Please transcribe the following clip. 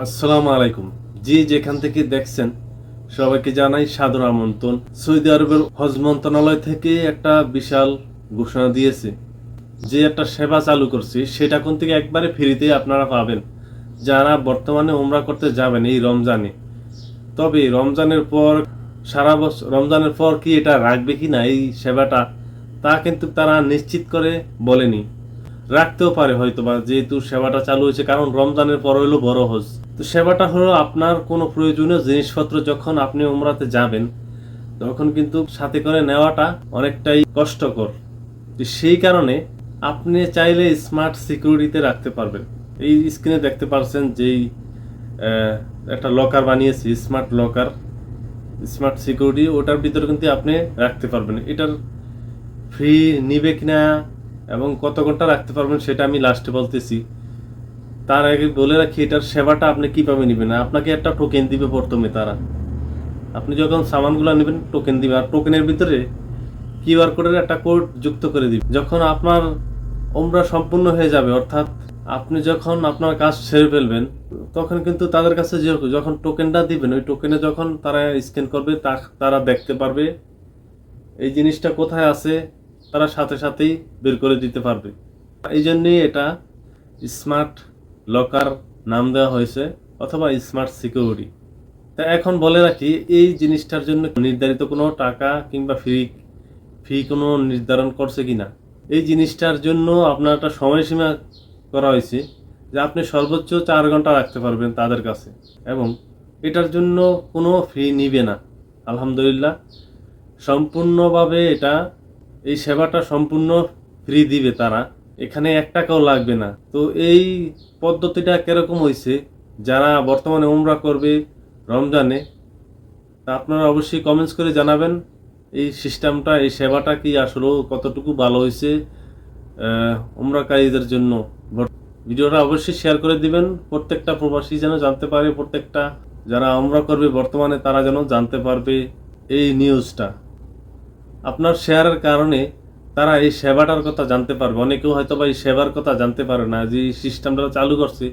আসসালামু আলাইকুম। যে যেখান থেকে দেখছেন, সবাইকে জানাই সাদর আমন্ত্রণ। সৌদি আরবের হজ মন্ত্রণালয় থেকে একটা বিশাল ঘোষণা দিয়েছে যে একটা সেবা চালু করছে, সেটা কোন থেকে একবারে ফ্রিতে আপনারা পাবেন। যারা বর্তমানে ওমরা করতে যাবেন এই রমজানে। তবে রমজানের পর, সারা বছর রমজানের পর কি এটা রাখবে কি না এই সেবাটা, তা কিন্তু তারা নিশ্চিত করে বলেনি। রাখতেও পারে হয়তো বা যেহেতু সেবাটা চালু হয়েছে, কারণ রমজানের পর হলো বড় হজ। তো সেবাটা হলো আপনার কোনো প্রয়োজনীয় জিনিসপত্র যখন আপনি উমরাতে যাবেন, তখন কিন্তু সাথে করে নেওয়াটা অনেকটাই কষ্টকর। সেই কারণে আপনি চাইলে স্মার্ট সিকিউরিটিতে রাখতে পারবেন। এই স্ক্রিনে দেখতে পারছেন যেই একটা লকার বানিয়েছি স্মার্ট লকার স্মার্ট সিকিউরিটি ওটার ভিতরে কিন্তু আপনি রাখতে পারবেন। এটার ফ্রি নিবে কিনা এবং কত ঘণ্টা রাখতে পারবেন সেটা আমি লাস্টে বলতেছি। তার আগে বলে রাখি, এটার সেবাটা আপনি কীভাবে নেবেন? আপনাকে একটা টোকেন দিবে প্রথমে তারা। আপনি যখন সামানগুলো নেবেন টোকেন দিবে। আর টোকেনের ভিতরে কিউআর কোডের একটা কোড যুক্ত করে দিবে। যখন আপনার ওমরা সম্পূর্ণ হয়ে যাবে, অর্থাৎ আপনি যখন আপনার কাজ সেরে ফেলবেন, তখন কিন্তু তাদের কাছে যখন টোকেনটা দিবেন, ওই টোকেনে যখন তারা স্ক্যান করবে তারা দেখতে পারবে, এই জিনিসটা কোথায় আছে তারা সাথে সাথেই বের করে দিতে পারবে। এই জন্যই এটা স্মার্ট লকার নাম দেওয়া হয়েছে অথবা স্মার্ট সিকিউরিটি তা এখন বলে রাখি, এই জিনিসটার জন্য নির্ধারিত কোনো টাকা কিংবা ফি ফি কোনো নির্ধারণ করছে কিনা। এই জিনিসটার জন্য আপনার একটা সময়সীমা করা হয়েছে যে আপনি সর্বোচ্চ চার ঘণ্টা রাখতে পারবেন তাদের কাছে এবং এটার জন্য কোনো ফি নিবে না। আলহামদুলিল্লাহ। সম্পূর্ণভাবে এটা এই সেবাটা সম্পূর্ণ ফ্রি দিবে তারা। এখানে এক টাকাও লাগবে না। তো এই পদ্ধতিটা কীরকম হয়েছে যারা বর্তমানে উমরা করবে রমজানে, তা আপনারা অবশ্যই কমেন্টস করে জানাবেন, এই সিস্টেমটা এই সেবাটা কি আসলে কতটুকু ভালো হয়েছে উমরাকারীদের জন্য। ভিডিওটা অবশ্যই শেয়ার করে দিবেন। প্রত্যেকটা প্রবাসী যেন জানতে পারে, প্রত্যেকটা যারা উমরা করবে বর্তমানে, তারা যেন জানতে পারবে এই নিউজটা আপনার শেয়ারের কারণে তারা এই সেবাটার কথা জানতে পারবে। অনেকেও হয়তো বা এই সেবার কথা জানতে পারে না যে এই সিস্টেমটা চালু করছে।